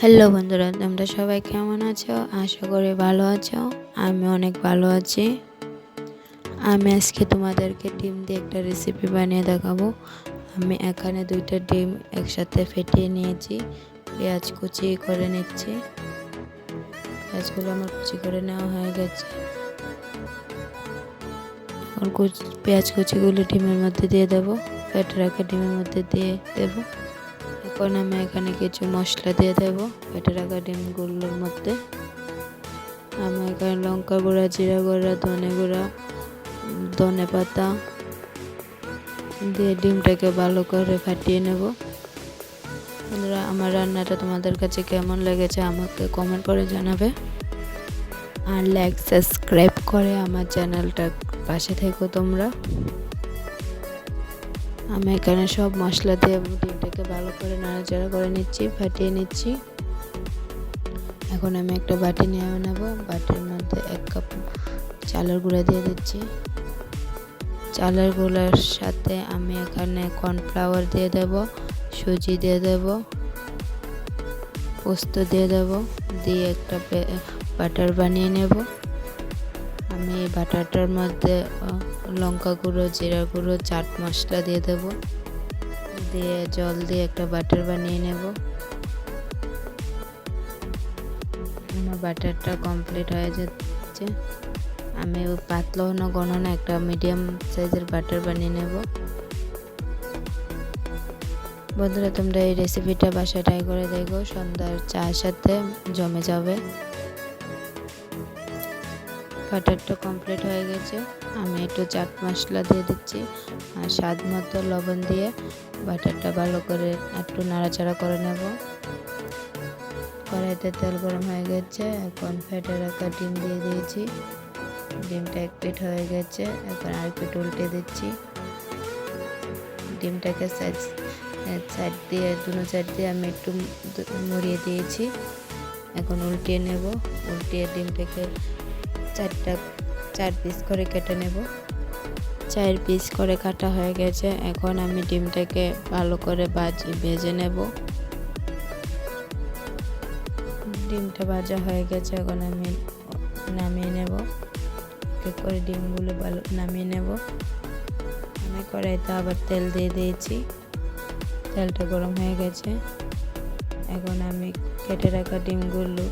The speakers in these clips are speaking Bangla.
হ্যালো বন্ধুরা, তোমরা সবাই কেমন আছো? আশা করি ভালো আছো। আমি অনেক ভালো আছি। আমি আজকে তোমাদেরকে ডিম দিয়ে একটা রেসিপি বানিয়ে দেখাবো। আমি এখানে দুইটা ডিম একসাথে ফেটিয়ে নিয়েছি। পেঁয়াজ কুচি করে নিচ্ছি। পেঁয়াজগুলো আমার কুচি করে নেওয়া হয়ে গেছে। পেঁয়াজ কুচিগুলো ডিমের মধ্যে দিয়ে দেবো। ফেটে রাখা ডিমের মধ্যে দিয়ে দেবো। এখন আমি এখানে কিছু মশলা দিয়ে দেবো। ফেটে রাখা ডিমগুলোর মধ্যে। আমি এখানে লঙ্কা গুঁড়া, জিরা গুঁড়া, ধনে গুঁড়া, ধনে পাতা দিয়ে ডিমটাকে ভালো করে ফাটিয়ে নেব। আমার রান্নাটা তোমাদের কাছে কেমন লেগেছে আমাকে কমেন্ট করে জানাবে। আর লাইক সাবস্ক্রাইব করে আমার চ্যানেলটা পাশে থেকো তোমরা। আমি এখানে সব মশলা দিয়ে করে নাড়াচাড়া করে নিচ্ছি, ফাটিয়ে নিচ্ছি। এখন আমি একটা বাটি নিয়ে নেব, বাটির মধ্যে এক কাপ চালের গুঁড়া দিয়ে দিচ্ছি। চালের গুঁড়ার সাথে আমি এখানে কর্নফ্লাওয়ার দিয়ে দেব, সুজি দিয়ে দেব, পোস্ত দিয়ে দেব, দিয়ে একটা বাটার বানিয়ে নেব। আমি বাটারটার মধ্যে লঙ্কা গুঁড়ো, জিরা গুঁড়ো, চাট মশলা দিয়ে দেব। দিয়ে জল দিয়ে একটা বাটার বানিয়ে নেব। আমার বাটারটা কমপ্লিট হয়ে যাচ্ছে। আমি পাতলা হনো গণনা একটা মিডিয়াম সাইজের বাটার বানিয়ে নেব। বন্ধুরা, তোমরা এই রেসিপিটা বাসায় ট্রাই করে দেখো। সন্ধ্যার চায়ের সাথে জমে যাবে। বাটারটা কমপ্লিট হয়ে গেছে। আমি একটু চাট মশলা দিয়ে দিচ্ছি আর স্বাদ মতো লবণ দিয়ে বাটারটা ভালো করে একটু নাড়াচাড়া করে নেব। কড়াইতে তেল গরম হয়ে গেছে, এখন ফেটে রাখা ডিম দিয়ে দিয়েছি। ডিমটা এক পিঠ হয়ে গেছে, এখন আর পিঠ উল্টে দিচ্ছি। ডিমটাকে সাইড সাইড দিয়ে, দুনো সাইড দিয়ে আমি একটু মুড়িয়ে দিয়েছি। এখন উল্টিয়ে নেব, উল্টিয়ে ডিমটাকে চারটা, চার পিস করে কেটে নেব। চার পিস করে কাটা হয়ে গেছে। এখন আমি ডিমটাকে ভালো করে বাজি, ভেজে নেব। ডিমটা ভাজা হয়ে গেছে। এখন আমি নামিয়ে নেব। করে ডিমগুলো ভালো নামিয়ে নেব। আমি কড়াইতে আবার তেল দিয়ে দিয়েছি। তেলটা গরম হয়ে গেছে। এখন আমি কেটে রাখা ডিমগুলো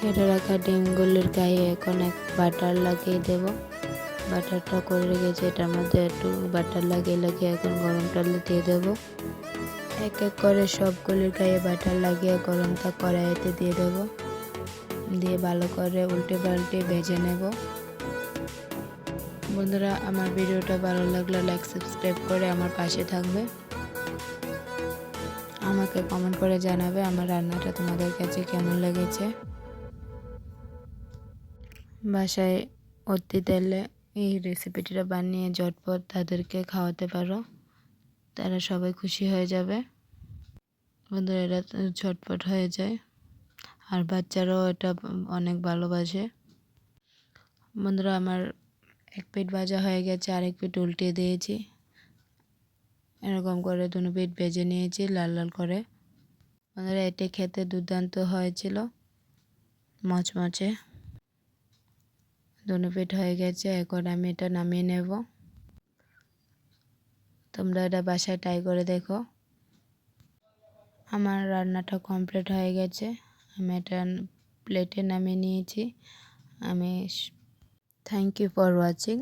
কেটে রাখা ডিমগুলির গায়ে এখন এক বাটার লাগিয়ে দেব। বাটারটা করে রেখেছি, এটার মধ্যে একটু বাটার লাগিয়ে লাগিয়ে এখন গরম তেলে দিয়ে দেবো। এক এক করে সবগুলির গায়ে বাটার লাগিয়ে গরমটা কড়াইতে দিয়ে দেবো। দিয়ে ভালো করে উল্টে পাল্টে ভেজে নেব। বন্ধুরা, আমার ভিডিওটা ভালো লাগলে লাইক সাবস্ক্রাইব করে আমার পাশে থাকবে। আমাকে কমেন্ট করে জানাবে আমার রান্নাটা তোমাদের কাছে কেমন লেগেছে। বাসায় অতীত এলে এই রেসিপিটা বানিয়ে ঝটপট তাদেরকে খাওয়াতে পারো। তারা সবাই খুশি হয়ে যাবে। বন্ধুরা, এটা ঝটপট হয়ে যায়। আর বাচ্চারাও এটা অনেক ভালোবাসে। বন্ধুরা, আমার এক পিঠ ভাজা হয়ে গেছে, আরেক পিঠ উল্টে দিয়েছি। এরকম করে দুনো পিঠ ভেজে নিয়েছি, লাল লাল করে। বন্ধুরা এটি খেতে দুর্দান্ত হয়েছিল। মচমচে। দুনো পিঠ হয়ে গেছে, এখন আমি এটা নামিয়ে নেব। তোমরা এটা বাসায় ট্রাই করে দেখো। আমার রান্নাটা কমপ্লিট হয়ে গেছে। আমি এটা প্লেটে নামিয়ে নিয়েছি। আমি থ্যাংক ইউ ফর ওয়াচিং